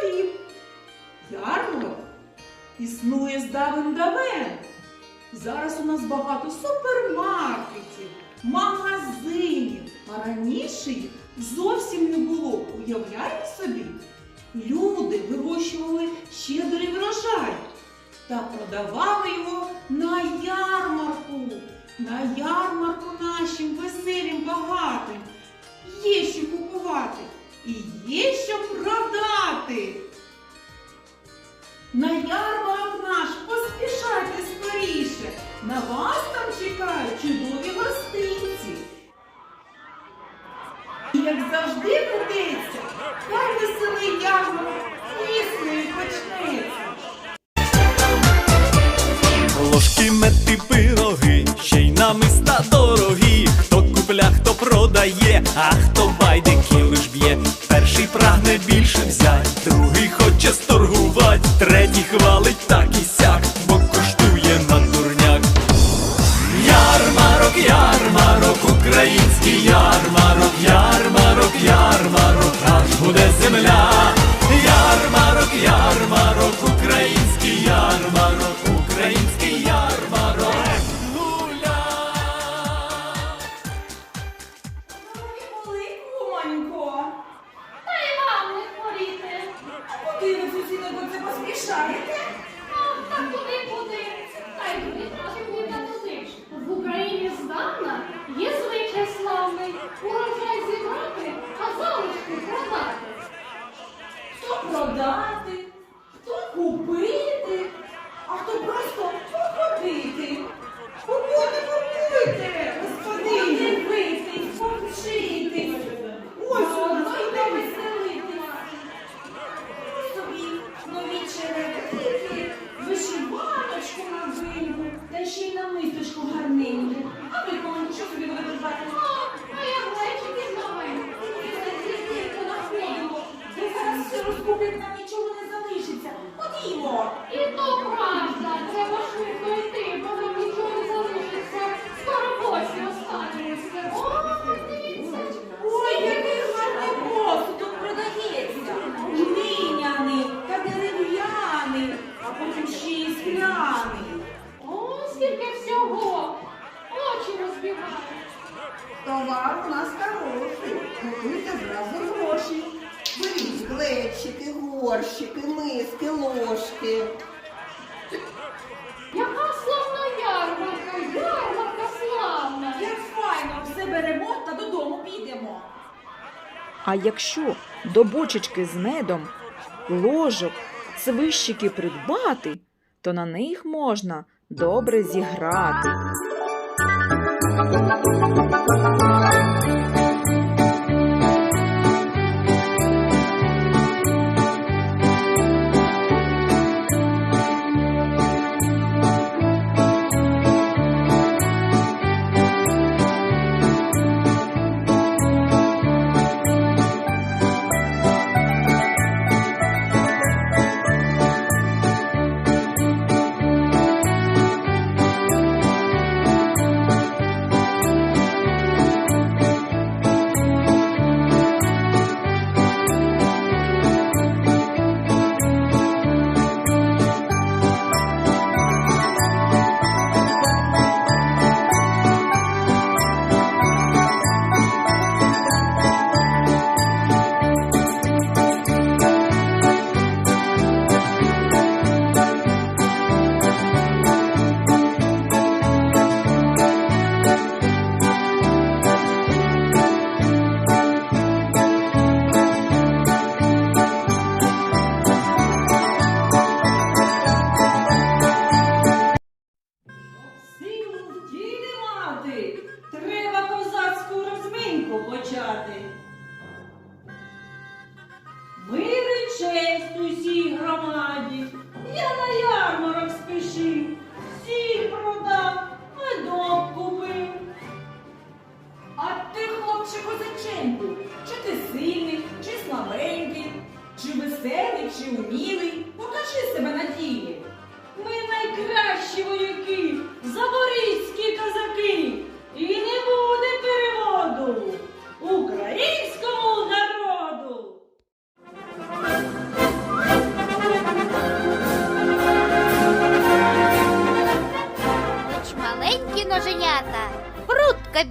королів. Ярмарок існує з давен давен. Зараз у нас багато супермаркетів, магазинів, а раніше їх зовсім не було. Уявляєте собі, люди вирощували щедрий врожай та продавали його на ярмарку. На ярмарку нашим веселим, багатим. Є що купувати і є що продати. На ярмарок наш поспішайте скоріше. На вас там чекають чудові гостинці. І як завжди ведеться, хай веселий ярмарок піснею почнеться. Ложки, мети, пироги, ще й на міста дорогі, хто купля, хто продає, а горщики, миски, ложки. Яка славна ярмарка, ярмарка славна. Як файно, все беремо та додому підемо. А якщо до бочечки з медом, ложок, свищики придбати, то на них можна добре зіграти.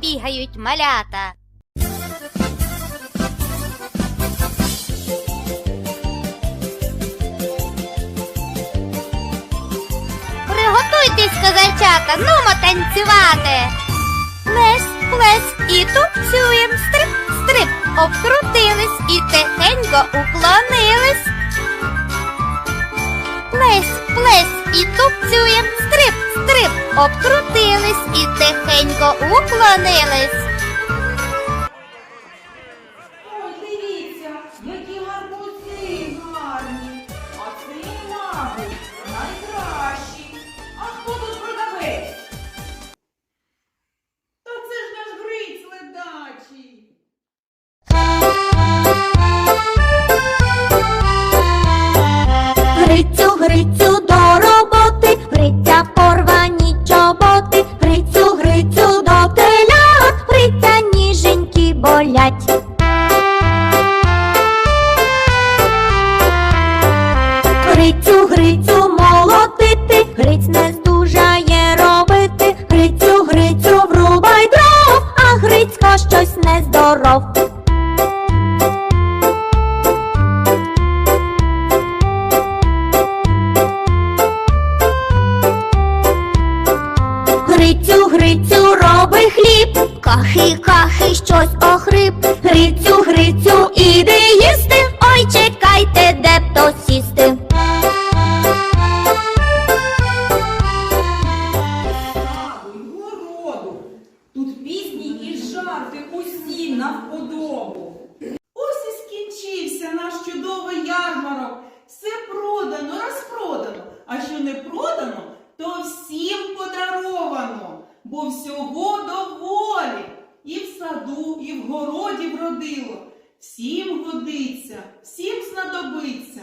Бігають малята. Приготуйтесь, козачата, нумо танцювати. Плес, плес і тупцюєм, стрип, стрип, обкрутились і тихенько уклонились. Плесь, плесь і тупцюєм, стрип, стрип, обкрутились і тихенько уклонились. Грицю, Грицю молотити, Гриць не здужає робити, Грицю, Грицю врубай дров, а Грицько щось нездоров. Грицю, Грицю, роби хліб, кахи, кахи, Не продано, то всім подаровано, бо всього доволі. І в саду, і в городі вродило. Всім годиться, всім знадобиться.